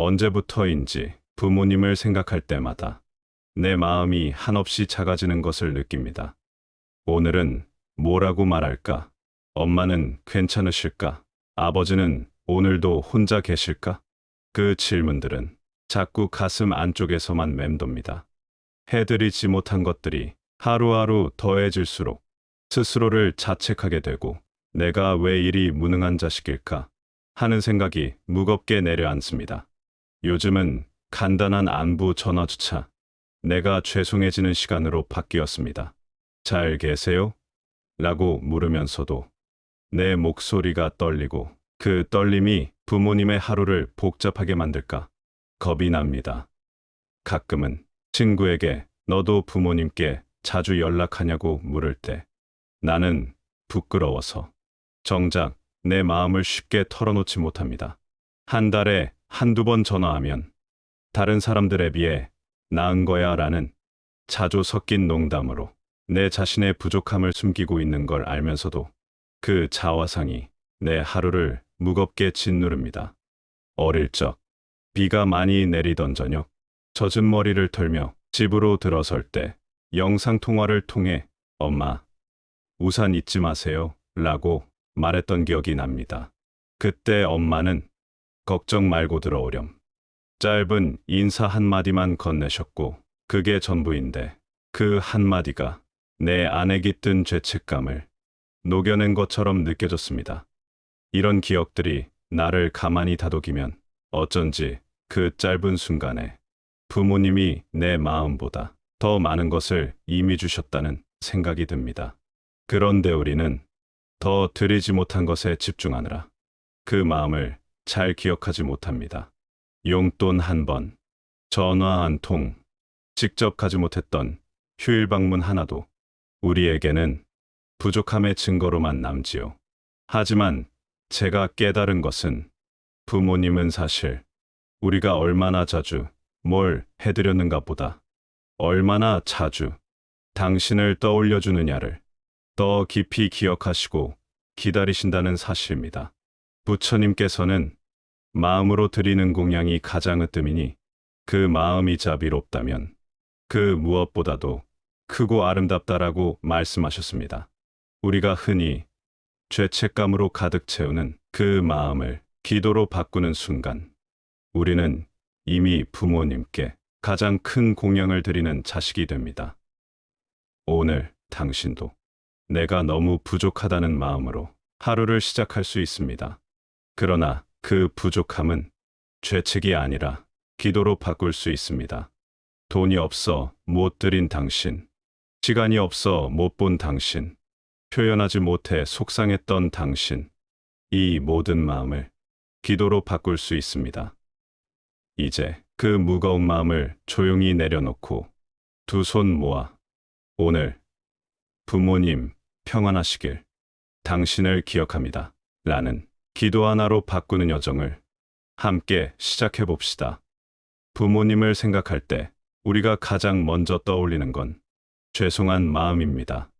언제부터인지 부모님을 생각할 때마다 내 마음이 한없이 작아지는 것을 느낍니다. 오늘은 뭐라고 말할까? 엄마는 괜찮으실까? 아버지는 오늘도 혼자 계실까? 그 질문들은 자꾸 가슴 안쪽에서만 맴돕니다. 해드리지 못한 것들이 하루하루 더해질수록 스스로를 자책하게 되고 내가 왜 이리 무능한 자식일까 하는 생각이 무겁게 내려앉습니다. 요즘은 간단한 안부 전화 주차, 내가 죄송해지는 시간으로 바뀌었습니다. 잘 계세요? 라고 물으면서도 내 목소리가 떨리고 그 떨림이 부모님의 하루를 복잡하게 만들까 겁이 납니다. 가끔은 친구에게 너도 부모님께 자주 연락하냐고 물을 때 나는 부끄러워서 정작 내 마음을 쉽게 털어놓지 못합니다. 한 달에 한두 번 전화하면 다른 사람들에 비해 나은 거야 라는 자주 섞인 농담으로 내 자신의 부족함을 숨기고 있는 걸 알면서도 그 자화상이 내 하루를 무겁게 짓누릅니다. 어릴 적 비가 많이 내리던 저녁 젖은 머리를 털며 집으로 들어설 때 영상통화를 통해 엄마 우산 잊지 마세요 라고 말했던 기억이 납니다. 그때 엄마는 걱정 말고 들어오렴. 짧은 인사 한마디만 건네셨고 그게 전부인데 그 한마디가 내 안에 깃든 죄책감을 녹여낸 것처럼 느껴졌습니다. 이런 기억들이 나를 가만히 다독이면 어쩐지 그 짧은 순간에 부모님이 내 마음보다 더 많은 것을 이미 주셨다는 생각이 듭니다. 그런데 우리는 더 드리지 못한 것에 집중하느라 그 마음을 잘 기억하지 못합니다. 용돈 한 번, 전화 한 통, 직접 가지 못했던 휴일 방문 하나도 우리에게는 부족함의 증거로만 남지요. 하지만 제가 깨달은 것은 부모님은 사실 우리가 얼마나 자주 뭘 해드렸는가 보다 얼마나 자주 당신을 떠올려 주느냐를 더 깊이 기억하시고 기다리신다는 사실입니다. 부처님께서는 마음으로 드리는 공양이 가장 으뜸이니 그 마음이 자비롭다면 그 무엇보다도 크고 아름답다라고 말씀하셨습니다. 우리가 흔히 죄책감으로 가득 채우는 그 마음을 기도로 바꾸는 순간 우리는 이미 부모님께 가장 큰 공양을 드리는 자식이 됩니다. 오늘 당신도 내가 너무 부족하다는 마음으로 하루를 시작할 수 있습니다. 그러나 그 부족함은 죄책이 아니라 기도로 바꿀 수 있습니다. 돈이 없어 못 드린 당신, 시간이 없어 못 본 당신, 표현하지 못해 속상했던 당신, 이 모든 마음을 기도로 바꿀 수 있습니다. 이제 그 무거운 마음을 조용히 내려놓고 두 손 모아 오늘 부모님 평안하시길 당신을 기억합니다. 라는 기도 하나로 바꾸는 여정을 함께 시작해 봅시다. 부모님을 생각할 때 우리가 가장 먼저 떠올리는 건 죄송한 마음입니다.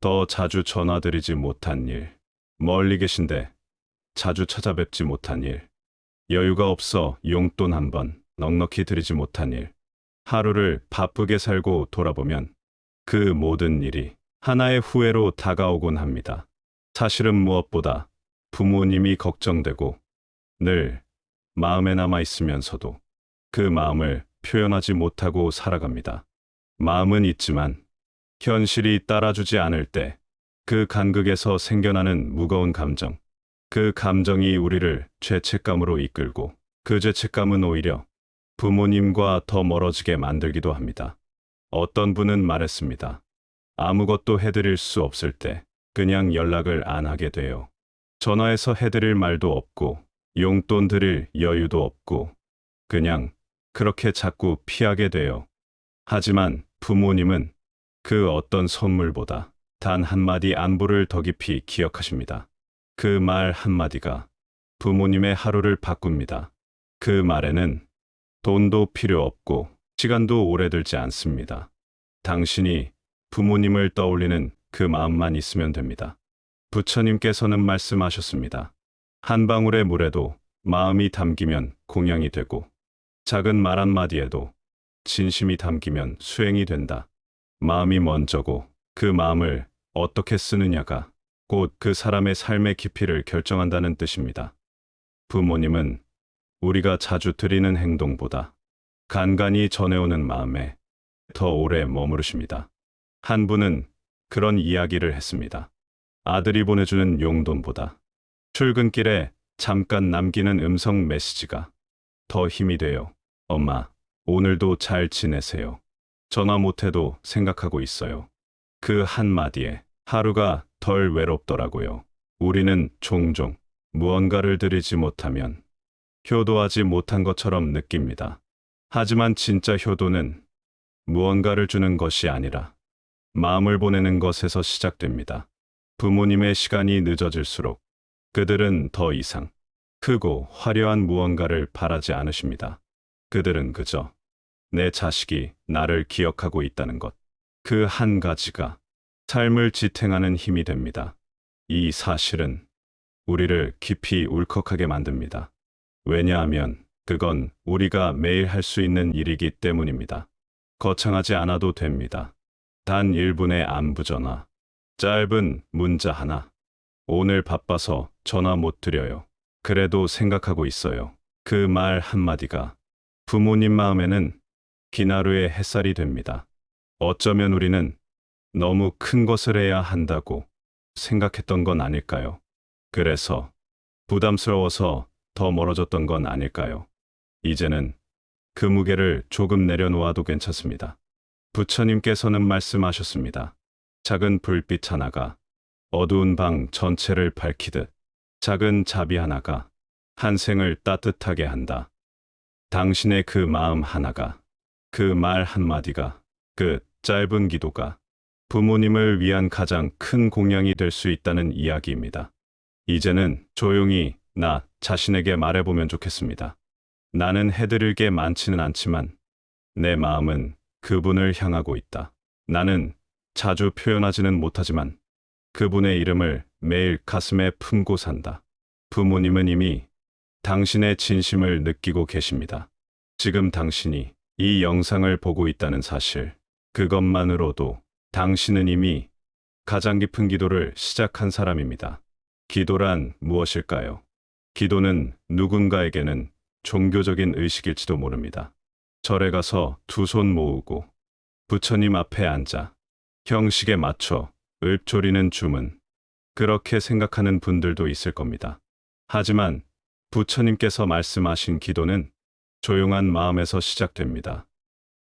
더 자주 전화드리지 못한 일, 멀리 계신데 자주 찾아뵙지 못한 일, 여유가 없어 용돈 한 번 넉넉히 드리지 못한 일, 하루를 바쁘게 살고 돌아보면 그 모든 일이 하나의 후회로 다가오곤 합니다. 사실은 무엇보다 부모님이 걱정되고 늘 마음에 남아 있으면서도 그 마음을 표현하지 못하고 살아갑니다. 마음은 있지만 현실이 따라주지 않을 때 그 간극에서 생겨나는 무거운 감정, 그 감정이 우리를 죄책감으로 이끌고 그 죄책감은 오히려 부모님과 더 멀어지게 만들기도 합니다. 어떤 분은 말했습니다. 아무것도 해드릴 수 없을 때 그냥 연락을 안 하게 돼요. 전화해서 해드릴 말도 없고 용돈 드릴 여유도 없고 그냥 그렇게 자꾸 피하게 돼요. 하지만 부모님은 그 어떤 선물보다 단 한마디 안부를 더 깊이 기억하십니다. 그 말 한마디가 부모님의 하루를 바꿉니다. 그 말에는 돈도 필요 없고 시간도 오래 들지 않습니다. 당신이 부모님을 떠올리는 그 마음만 있으면 됩니다. 부처님께서는 말씀하셨습니다. 한 방울의 물에도 마음이 담기면 공양이 되고 작은 말 한마디에도 진심이 담기면 수행이 된다. 마음이 먼저고 그 마음을 어떻게 쓰느냐가 곧 그 사람의 삶의 깊이를 결정한다는 뜻입니다. 부모님은 우리가 자주 드리는 행동보다 간간히 전해오는 마음에 더 오래 머무르십니다. 한 분은 그런 이야기를 했습니다. 아들이 보내주는 용돈보다 출근길에 잠깐 남기는 음성 메시지가 더 힘이 돼요. 엄마, 오늘도 잘 지내세요. 전화 못해도 생각하고 있어요. 그 한마디에 하루가 덜 외롭더라고요. 우리는 종종 무언가를 드리지 못하면 효도하지 못한 것처럼 느낍니다. 하지만 진짜 효도는 무언가를 주는 것이 아니라 마음을 보내는 것에서 시작됩니다. 부모님의 시간이 늦어질수록 그들은 더 이상 크고 화려한 무언가를 바라지 않으십니다. 그들은 그저 내 자식이 나를 기억하고 있다는 것. 그 한 가지가 삶을 지탱하는 힘이 됩니다. 이 사실은 우리를 깊이 울컥하게 만듭니다. 왜냐하면 그건 우리가 매일 할 수 있는 일이기 때문입니다. 거창하지 않아도 됩니다. 단 1분의 안부 전화, 짧은 문자 하나. 오늘 바빠서 전화 못 드려요. 그래도 생각하고 있어요. 그 말 한마디가 부모님 마음에는 기나루의 햇살이 됩니다. 어쩌면 우리는 너무 큰 것을 해야 한다고 생각했던 건 아닐까요? 그래서 부담스러워서 더 멀어졌던 건 아닐까요? 이제는 그 무게를 조금 내려놓아도 괜찮습니다. 부처님께서는 말씀하셨습니다. 작은 불빛 하나가 어두운 방 전체를 밝히듯 작은 자비 하나가 한 생을 따뜻하게 한다. 당신의 그 마음 하나가, 그 말 한마디가, 그 짧은 기도가 부모님을 위한 가장 큰 공양이 될 수 있다는 이야기입니다. 이제는 조용히 나 자신에게 말해보면 좋겠습니다. 나는 해드릴 게 많지는 않지만 내 마음은 그분을 향하고 있다. 나는 자주 표현하지는 못하지만 그분의 이름을 매일 가슴에 품고 산다. 부모님은 이미 당신의 진심을 느끼고 계십니다. 지금 당신이 이 영상을 보고 있다는 사실, 그것만으로도 당신은 이미 가장 깊은 기도를 시작한 사람입니다. 기도란 무엇일까요? 기도는 누군가에게는 종교적인 의식일지도 모릅니다. 절에 가서 두 손 모으고 부처님 앞에 앉아 형식에 맞춰 읊조리는 주문. 그렇게 생각하는 분들도 있을 겁니다. 하지만 부처님께서 말씀하신 기도는 조용한 마음에서 시작됩니다.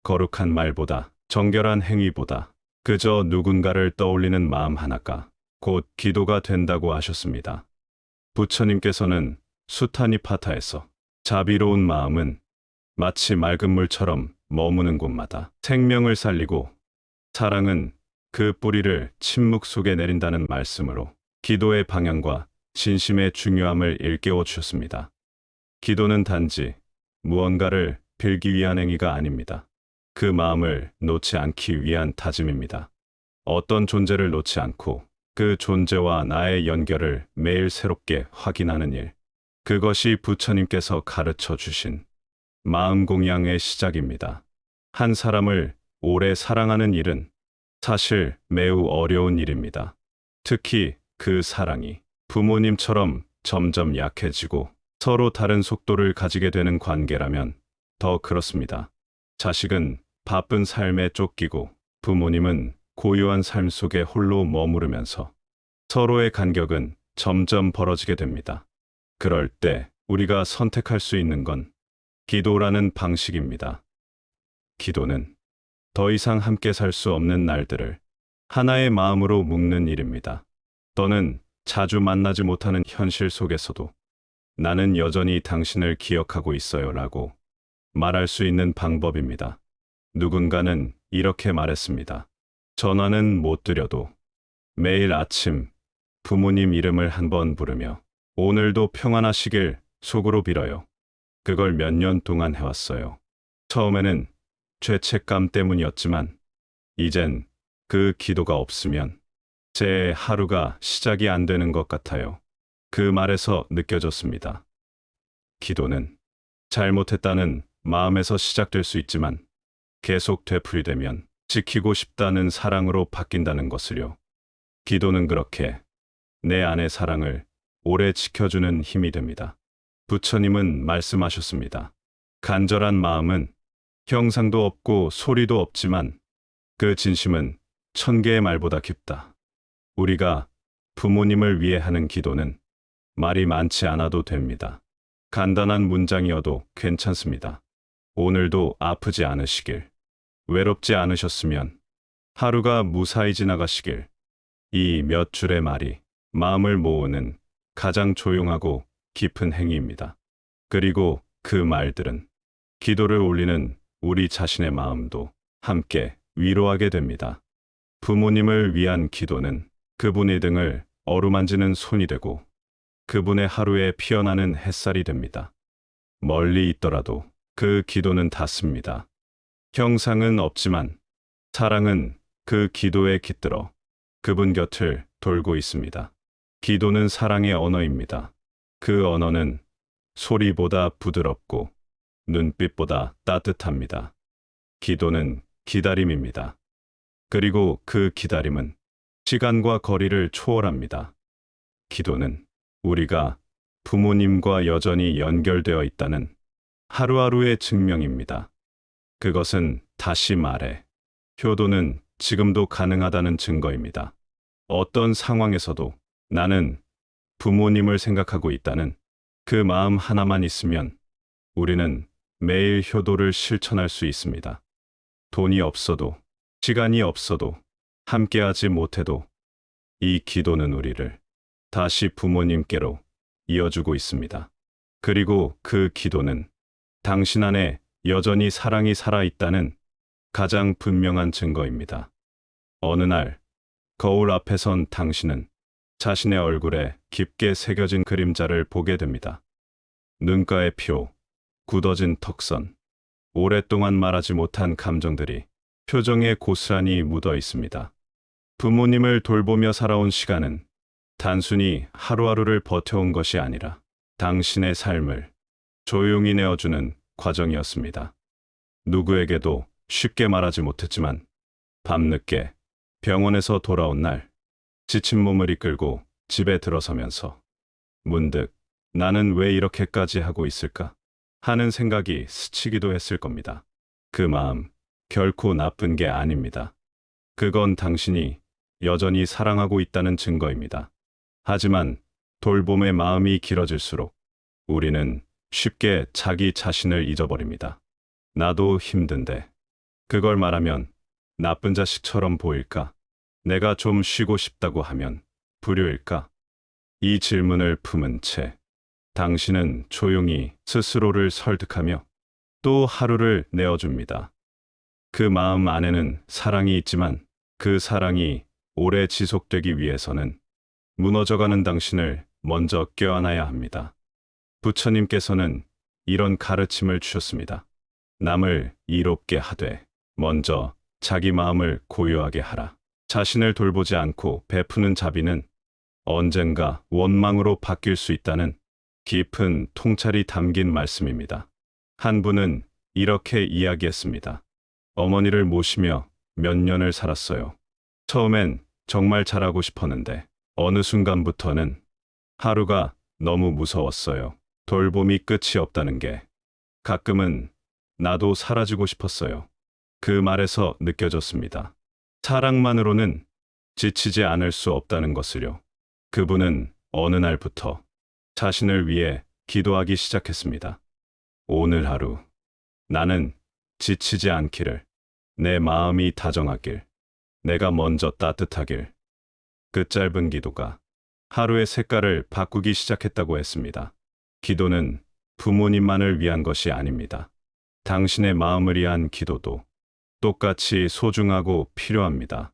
거룩한 말보다, 정결한 행위보다 그저 누군가를 떠올리는 마음 하나가 곧 기도가 된다고 하셨습니다. 부처님께서는 수타니파타에서 자비로운 마음은 마치 맑은 물처럼 머무는 곳마다 생명을 살리고 사랑은 그 뿌리를 침묵 속에 내린다는 말씀으로 기도의 방향과 진심의 중요함을 일깨워 주셨습니다. 기도는 단지 무언가를 빌기 위한 행위가 아닙니다. 그 마음을 놓지 않기 위한 다짐입니다. 어떤 존재를 놓지 않고 그 존재와 나의 연결을 매일 새롭게 확인하는 일. 그것이 부처님께서 가르쳐 주신 마음 공양의 시작입니다. 한 사람을 오래 사랑하는 일은 사실 매우 어려운 일입니다. 특히 그 사랑이 부모님처럼 점점 약해지고 서로 다른 속도를 가지게 되는 관계라면 더 그렇습니다. 자식은 바쁜 삶에 쫓기고 부모님은 고요한 삶 속에 홀로 머무르면서 서로의 간격은 점점 벌어지게 됩니다. 그럴 때 우리가 선택할 수 있는 건 기도라는 방식입니다. 기도는 더 이상 함께 살 수 없는 날들을 하나의 마음으로 묶는 일입니다. 또는 자주 만나지 못하는 현실 속에서도 나는 여전히 당신을 기억하고 있어요 라고 말할 수 있는 방법입니다. 누군가는 이렇게 말했습니다. 전화는 못 드려도 매일 아침 부모님 이름을 한번 부르며 오늘도 평안하시길 속으로 빌어요. 그걸 몇 년 동안 해왔어요. 처음에는 죄책감 때문이었지만 이젠 그 기도가 없으면 제 하루가 시작이 안 되는 것 같아요. 그 말에서 느껴졌습니다. 기도는 잘못했다는 마음에서 시작될 수 있지만 계속 되풀이되면 지키고 싶다는 사랑으로 바뀐다는 것을요. 기도는 그렇게 내 안의 사랑을 오래 지켜주는 힘이 됩니다. 부처님은 말씀하셨습니다. 간절한 마음은 형상도 없고 소리도 없지만 그 진심은 천 개의 말보다 깊다. 우리가 부모님을 위해 하는 기도는 말이 많지 않아도 됩니다. 간단한 문장이어도 괜찮습니다. 오늘도 아프지 않으시길, 외롭지 않으셨으면 하루가 무사히 지나가시길. 이 몇 줄의 말이 마음을 모으는 가장 조용하고 깊은 행위입니다. 그리고 그 말들은 기도를 올리는 우리 자신의 마음도 함께 위로하게 됩니다. 부모님을 위한 기도는 그분의 등을 어루만지는 손이 되고 그분의 하루에 피어나는 햇살이 됩니다. 멀리 있더라도 그 기도는 닿습니다. 형상은 없지만 사랑은 그 기도에 깃들어 그분 곁을 돌고 있습니다. 기도는 사랑의 언어입니다. 그 언어는 소리보다 부드럽고 눈빛보다 따뜻합니다. 기도는 기다림입니다. 그리고 그 기다림은 시간과 거리를 초월합니다. 기도는 우리가 부모님과 여전히 연결되어 있다는 하루하루의 증명입니다. 그것은 다시 말해 효도는 지금도 가능하다는 증거입니다. 어떤 상황에서도 나는 부모님을 생각하고 있다는 그 마음 하나만 있으면 우리는 매일 효도를 실천할 수 있습니다. 돈이 없어도, 시간이 없어도, 함께하지 못해도 이 기도는 우리를 다시 부모님께로 이어주고 있습니다. 그리고 그 기도는 당신 안에 여전히 사랑이 살아있다는 가장 분명한 증거입니다. 어느 날 거울 앞에 선 당신은 자신의 얼굴에 깊게 새겨진 그림자를 보게 됩니다. 눈가의 표, 굳어진 턱선, 오랫동안 말하지 못한 감정들이 표정에 고스란히 묻어 있습니다. 부모님을 돌보며 살아온 시간은 단순히 하루하루를 버텨온 것이 아니라 당신의 삶을 조용히 내어주는 과정이었습니다. 누구에게도 쉽게 말하지 못했지만 밤늦게 병원에서 돌아온 날 지친 몸을 이끌고 집에 들어서면서 문득 나는 왜 이렇게까지 하고 있을까 하는 생각이 스치기도 했을 겁니다. 그 마음 결코 나쁜 게 아닙니다. 그건 당신이 여전히 사랑하고 있다는 증거입니다. 하지만 돌봄의 마음이 길어질수록 우리는 쉽게 자기 자신을 잊어버립니다. 나도 힘든데 그걸 말하면 나쁜 자식처럼 보일까? 내가 좀 쉬고 싶다고 하면 불효일까? 이 질문을 품은 채 당신은 조용히 스스로를 설득하며 또 하루를 내어줍니다. 그 마음 안에는 사랑이 있지만 그 사랑이 오래 지속되기 위해서는 무너져가는 당신을 먼저 껴안아야 합니다. 부처님께서는 이런 가르침을 주셨습니다. 남을 이롭게 하되 먼저 자기 마음을 고요하게 하라. 자신을 돌보지 않고 베푸는 자비는 언젠가 원망으로 바뀔 수 있다는 깊은 통찰이 담긴 말씀입니다. 한 분은 이렇게 이야기했습니다. 어머니를 모시며 몇 년을 살았어요. 처음엔 정말 잘하고 싶었는데 어느 순간부터는 하루가 너무 무서웠어요. 돌봄이 끝이 없다는 게 가끔은 나도 사라지고 싶었어요. 그 말에서 느껴졌습니다. 사랑만으로는 지치지 않을 수 없다는 것을요. 그분은 어느 날부터 자신을 위해 기도하기 시작했습니다. 오늘 하루 나는 지치지 않기를 내 마음이 다정하길 내가 먼저 따뜻하길 그 짧은 기도가 하루의 색깔을 바꾸기 시작했다고 했습니다. 기도는 부모님만을 위한 것이 아닙니다. 당신의 마음을 위한 기도도 똑같이 소중하고 필요합니다.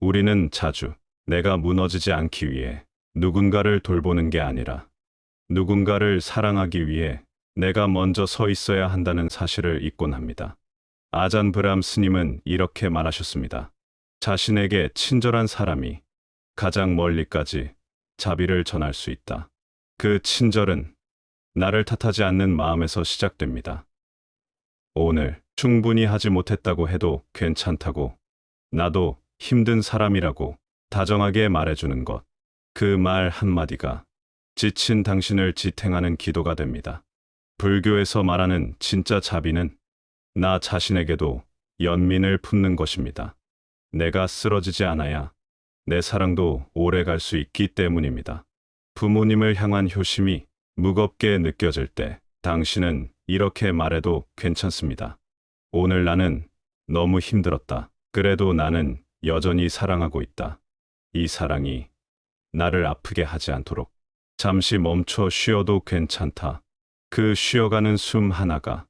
우리는 자주 내가 무너지지 않기 위해 누군가를 돌보는 게 아니라 누군가를 사랑하기 위해 내가 먼저 서 있어야 한다는 사실을 잊곤 합니다. 아잔 브람 스님은 이렇게 말하셨습니다. 자신에게 친절한 사람이 가장 멀리까지 자비를 전할 수 있다. 그 친절은 나를 탓하지 않는 마음에서 시작됩니다. 오늘 충분히 하지 못했다고 해도 괜찮다고. 나도 힘든 사람이라고 다정하게 말해주는 것. 그 말 한마디가 지친 당신을 지탱하는 기도가 됩니다. 불교에서 말하는 진짜 자비는 나 자신에게도 연민을 품는 것입니다. 내가 쓰러지지 않아야 내 사랑도 오래 갈 수 있기 때문입니다. 부모님을 향한 효심이 무겁게 느껴질 때 당신은 이렇게 말해도 괜찮습니다. 오늘 나는 너무 힘들었다. 그래도 나는 여전히 사랑하고 있다. 이 사랑이 나를 아프게 하지 않도록 잠시 멈춰 쉬어도 괜찮다. 그 쉬어가는 숨 하나가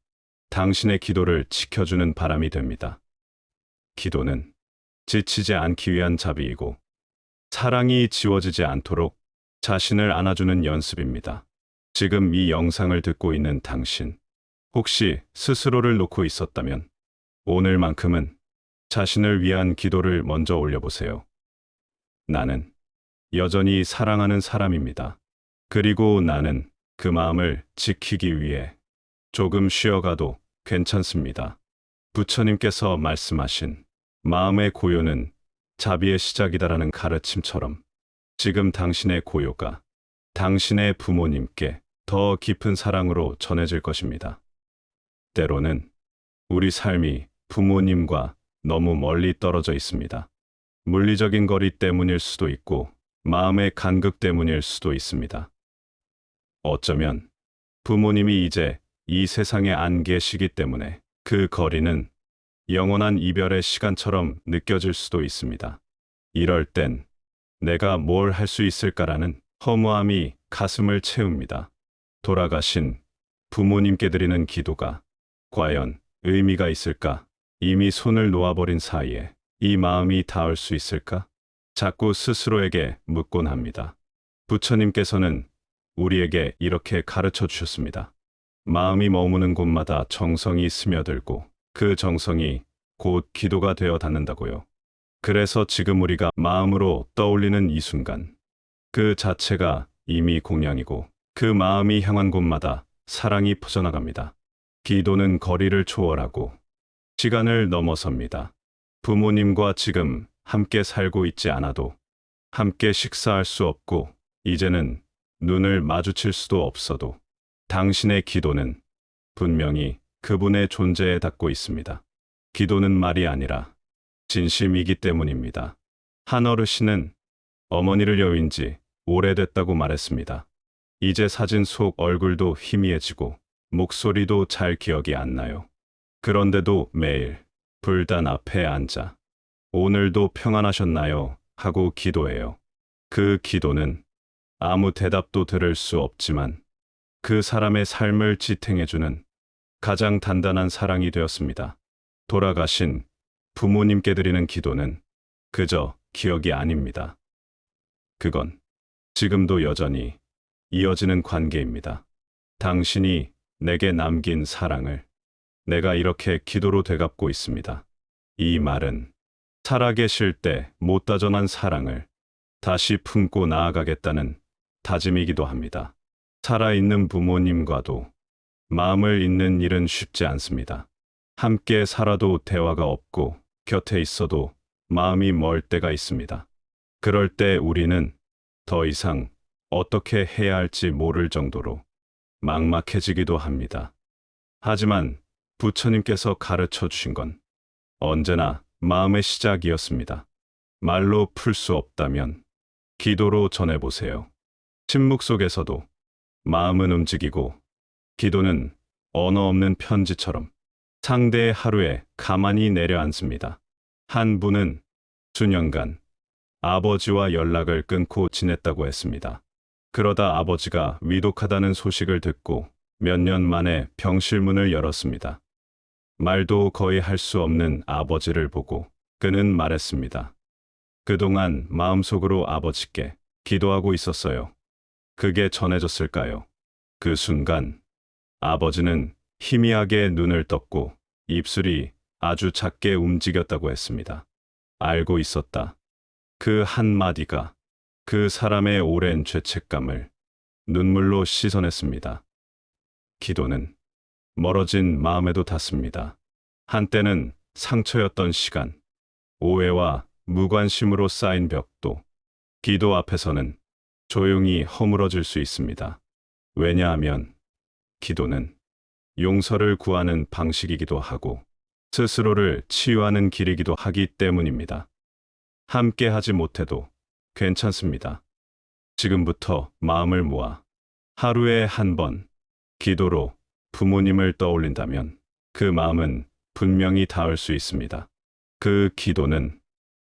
당신의 기도를 지켜주는 바람이 됩니다. 기도는 지치지 않기 위한 자비이고 사랑이 지워지지 않도록 자신을 안아주는 연습입니다. 지금 이 영상을 듣고 있는 당신, 혹시 스스로를 놓고 있었다면 오늘만큼은 자신을 위한 기도를 먼저 올려보세요. 나는 여전히 사랑하는 사람입니다. 그리고 나는 그 마음을 지키기 위해 조금 쉬어가도 괜찮습니다. 부처님께서 말씀하신 마음의 고요는 자비의 시작이다라는 가르침처럼 지금 당신의 고요가 당신의 부모님께 더 깊은 사랑으로 전해질 것입니다. 때로는 우리 삶이 부모님과 너무 멀리 떨어져 있습니다. 물리적인 거리 때문일 수도 있고 마음의 간극 때문일 수도 있습니다. 어쩌면 부모님이 이제 이 세상에 안 계시기 때문에 그 거리는 영원한 이별의 시간처럼 느껴질 수도 있습니다. 이럴 땐 내가 뭘 할 수 있을까라는 허무함이 가슴을 채웁니다. 돌아가신 부모님께 드리는 기도가 과연 의미가 있을까? 이미 손을 놓아버린 사이에 이 마음이 닿을 수 있을까? 자꾸 스스로에게 묻곤 합니다. 부처님께서는 우리에게 이렇게 가르쳐 주셨습니다. 마음이 머무는 곳마다 정성이 스며들고 그 정성이 곧 기도가 되어 닿는다고요. 그래서 지금 우리가 마음으로 떠올리는 이 순간, 그 자체가 이미 공양이고 그 마음이 향한 곳마다 사랑이 퍼져나갑니다. 기도는 거리를 초월하고 시간을 넘어섭니다. 부모님과 지금 함께 살고 있지 않아도 함께 식사할 수 없고 이제는 눈을 마주칠 수도 없어도 당신의 기도는 분명히 그분의 존재에 닿고 있습니다. 기도는 말이 아니라 진심이기 때문입니다. 한 어르신은 어머니를 여윈 지 오래됐다고 말했습니다. 이제 사진 속 얼굴도 희미해지고 목소리도 잘 기억이 안 나요. 그런데도 매일 불단 앞에 앉아 오늘도 평안하셨나요? 하고 기도해요. 그 기도는 아무 대답도 들을 수 없지만 그 사람의 삶을 지탱해주는 가장 단단한 사랑이 되었습니다. 돌아가신 부모님께 드리는 기도는 그저 기억이 아닙니다. 그건 지금도 여전히 이어지는 관계입니다. 당신이 내게 남긴 사랑을 내가 이렇게 기도로 되갚고 있습니다. 이 말은 살아계실 때 못다전한 사랑을 다시 품고 나아가겠다는 다짐이기도 합니다. 살아있는 부모님과도 마음을 잇는 일은 쉽지 않습니다. 함께 살아도 대화가 없고 곁에 있어도 마음이 멀 때가 있습니다. 그럴 때 우리는 더 이상 어떻게 해야 할지 모를 정도로 막막해지기도 합니다. 하지만 부처님께서 가르쳐 주신 건 언제나 마음의 시작이었습니다. 말로 풀 수 없다면 기도로 전해보세요. 침묵 속에서도 마음은 움직이고 기도는 언어 없는 편지처럼 상대의 하루에 가만히 내려앉습니다. 한 분은 수년간 아버지와 연락을 끊고 지냈다고 했습니다. 그러다 아버지가 위독하다는 소식을 듣고 몇 년 만에 병실 문을 열었습니다. 말도 거의 할 수 없는 아버지를 보고 그는 말했습니다. 그동안 마음속으로 아버지께 기도하고 있었어요. 그게 전해졌을까요? 그 순간 아버지는 희미하게 눈을 떴고 입술이 아주 작게 움직였다고 했습니다. 알고 있었다. 그 한마디가 그 사람의 오랜 죄책감을 눈물로 씻어냈습니다. 기도는 멀어진 마음에도 닿습니다. 한때는 상처였던 시간, 오해와 무관심으로 쌓인 벽도 기도 앞에서는 조용히 허물어질 수 있습니다. 왜냐하면 기도는 용서를 구하는 방식이기도 하고 스스로를 치유하는 길이기도 하기 때문입니다. 함께 하지 못해도 괜찮습니다. 지금부터 마음을 모아 하루에 한 번 기도로 부모님을 떠올린다면 그 마음은 분명히 닿을 수 있습니다. 그 기도는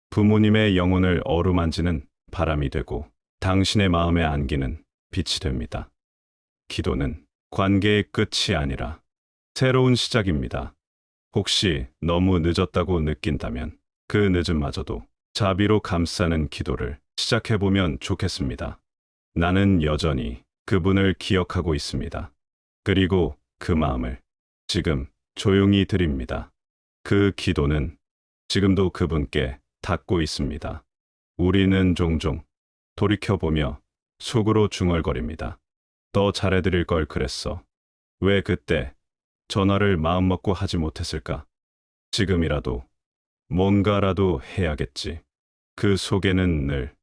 부모님의 영혼을 어루만지는 바람이 되고 당신의 마음에 안기는 빛이 됩니다. 기도는 관계의 끝이 아니라 새로운 시작입니다. 혹시 너무 늦었다고 느낀다면 그 늦음마저도 자비로 감싸는 기도를 시작해보면 좋겠습니다. 나는 여전히 그분을 기억하고 있습니다. 그리고 그 마음을 지금 조용히 드립니다. 그 기도는 지금도 그분께 닿고 있습니다. 우리는 종종 돌이켜보며 속으로 중얼거립니다. 더 잘해드릴 걸 그랬어. 왜 그때 전화를 마음먹고 하지 못했을까? 지금이라도 뭔가라도 해야겠지. 그 속에는 늘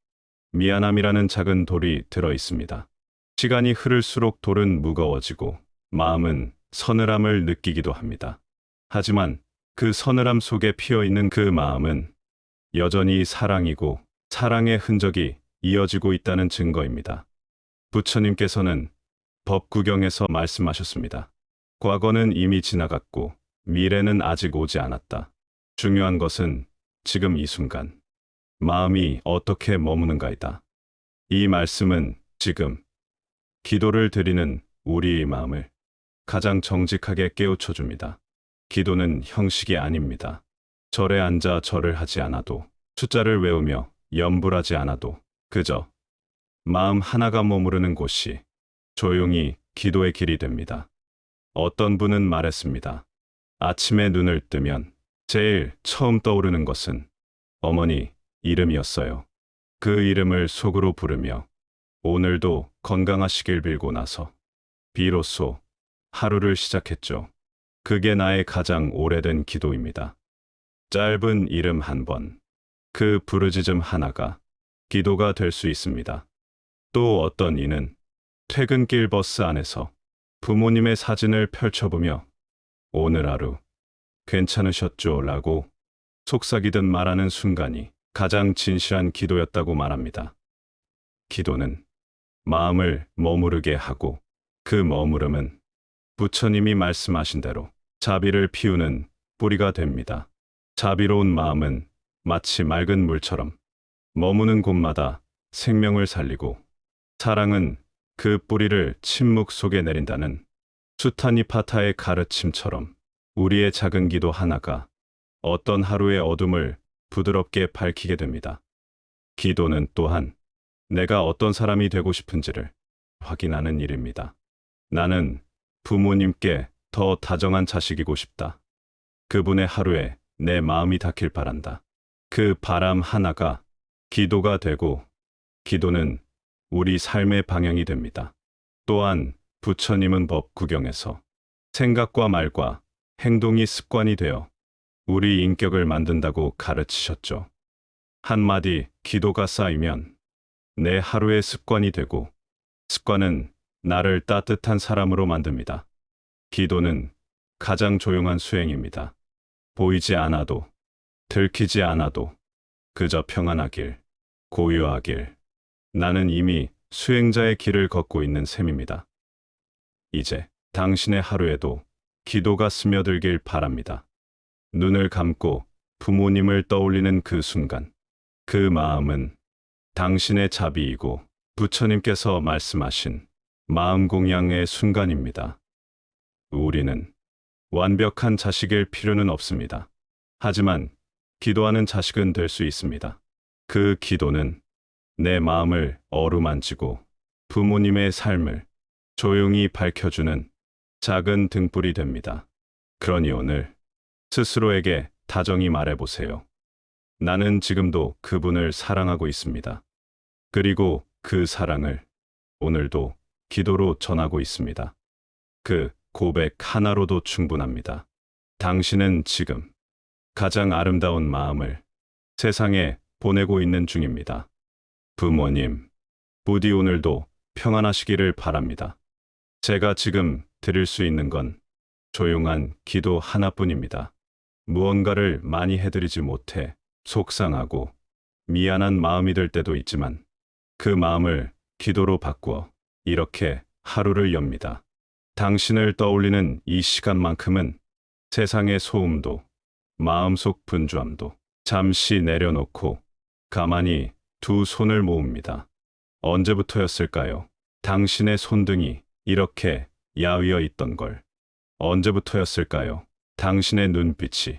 미안함이라는 작은 돌이 들어 있습니다. 시간이 흐를수록 돌은 무거워지고 마음은 서늘함을 느끼기도 합니다. 하지만 그 서늘함 속에 피어 있는 그 마음은 여전히 사랑이고 사랑의 흔적이 이어지고 있다는 증거입니다. 부처님께서는 법구경에서 말씀하셨습니다. 과거는 이미 지나갔고 미래는 아직 오지 않았다. 중요한 것은 지금 이 순간 마음이 어떻게 머무는가이다. 이 말씀은 지금 기도를 드리는 우리의 마음을 가장 정직하게 깨우쳐 줍니다. 기도는 형식이 아닙니다. 절에 앉아 절을 하지 않아도 숫자를 외우며 염불하지 않아도 그저 마음 하나가 머무르는 곳이 조용히 기도의 길이 됩니다. 어떤 분은 말했습니다. 아침에 눈을 뜨면 제일 처음 떠오르는 것은 어머니 이름이었어요. 그 이름을 속으로 부르며 오늘도 건강하시길 빌고 나서 비로소 하루를 시작했죠. 그게 나의 가장 오래된 기도입니다. 짧은 이름 한 번, 그 부르짖음 하나가 기도가 될 수 있습니다. 또 어떤 이는 퇴근길 버스 안에서 부모님의 사진을 펼쳐보며 오늘 하루 괜찮으셨죠? 라고 속삭이듯 말하는 순간이 가장 진실한 기도였다고 말합니다. 기도는 마음을 머무르게 하고 그 머무름은 부처님이 말씀하신 대로 자비를 피우는 뿌리가 됩니다. 자비로운 마음은 마치 맑은 물처럼 머무는 곳마다 생명을 살리고 사랑은 그 뿌리를 침묵 속에 내린다는 수타니 파타의 가르침처럼 우리의 작은 기도 하나가 어떤 하루의 어둠을 부드럽게 밝히게 됩니다. 기도는 또한 내가 어떤 사람이 되고 싶은지를 확인하는 일입니다. 나는 부모님께 더 다정한 자식이고 싶다. 그분의 하루에 내 마음이 닿길 바란다. 그 바람 하나가 기도가 되고 기도는 우리 삶의 방향이 됩니다. 또한 부처님은 법 구경에서 생각과 말과 행동이 습관이 되어 우리 인격을 만든다고 가르치셨죠. 한마디 기도가 쌓이면 내 하루의 습관이 되고 습관은 나를 따뜻한 사람으로 만듭니다. 기도는 가장 조용한 수행입니다. 보이지 않아도, 들키지 않아도, 그저 평안하길, 고요하길. 나는 이미 수행자의 길을 걷고 있는 셈입니다. 이제 당신의 하루에도 기도가 스며들길 바랍니다. 눈을 감고 부모님을 떠올리는 그 순간, 그 마음은 당신의 자비이고 부처님께서 말씀하신 마음 공양의 순간입니다. 우리는 완벽한 자식일 필요는 없습니다. 하지만 기도하는 자식은 될 수 있습니다. 그 기도는 내 마음을 어루만지고 부모님의 삶을 조용히 밝혀주는 작은 등불이 됩니다. 그러니 오늘 스스로에게 다정히 말해보세요. 나는 지금도 그분을 사랑하고 있습니다. 그리고 그 사랑을 오늘도 기도로 전하고 있습니다. 그 고백 하나로도 충분합니다. 당신은 지금 가장 아름다운 마음을 세상에 보내고 있는 중입니다. 부모님, 부디 오늘도 평안하시기를 바랍니다. 제가 지금 드릴 수 있는 건 조용한 기도 하나뿐입니다. 무언가를 많이 해드리지 못해 속상하고 미안한 마음이 들 때도 있지만 그 마음을 기도로 바꾸어 이렇게 하루를 엽니다. 당신을 떠올리는 이 시간만큼은 세상의 소음도 마음속 분주함도 잠시 내려놓고 가만히 두 손을 모읍니다. 언제부터였을까요? 당신의 손등이 이렇게 야위어 있던 걸. 언제부터였을까요? 당신의 눈빛이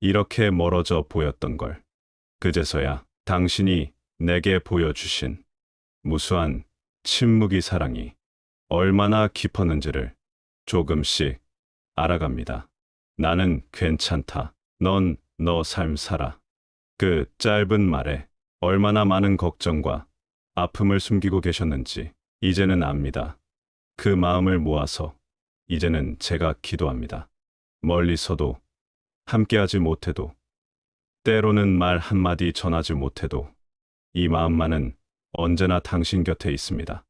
이렇게 멀어져 보였던 걸. 그제서야 당신이 내게 보여주신 무수한 침묵이 사랑이 얼마나 깊었는지를 조금씩 알아갑니다. 나는 괜찮다. 넌 너 삶 살아. 그 짧은 말에 얼마나 많은 걱정과 아픔을 숨기고 계셨는지 이제는 압니다. 그 마음을 모아서 이제는 제가 기도합니다. 멀리서도 함께하지 못해도 때로는 말 한마디 전하지 못해도 이 마음만은 언제나 당신 곁에 있습니다.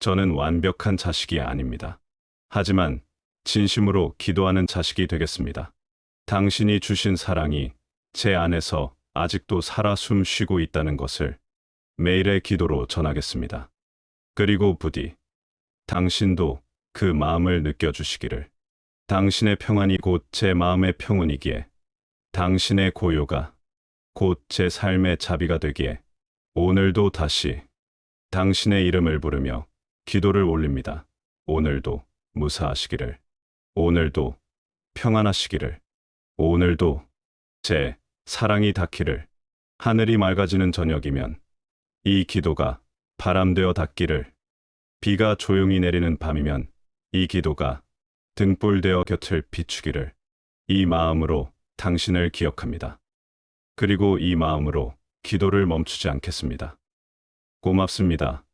저는 완벽한 자식이 아닙니다. 하지만 진심으로 기도하는 자식이 되겠습니다. 당신이 주신 사랑이 제 안에서 아직도 살아 숨 쉬고 있다는 것을 매일의 기도로 전하겠습니다. 그리고 부디 당신도 그 마음을 느껴주시기를. 당신의 평안이 곧 제 마음의 평온이기에 당신의 고요가 곧 제 삶의 자비가 되기에 오늘도 다시 당신의 이름을 부르며 기도를 올립니다. 오늘도 무사하시기를. 오늘도 평안하시기를. 오늘도 제 사랑이 닿기를. 하늘이 맑아지는 저녁이면 이 기도가 바람되어 닿기를. 비가 조용히 내리는 밤이면 이 기도가 등불되어 곁을 비추기를. 이 마음으로 당신을 기억합니다. 그리고 이 마음으로 기도를 멈추지 않겠습니다. 고맙습니다.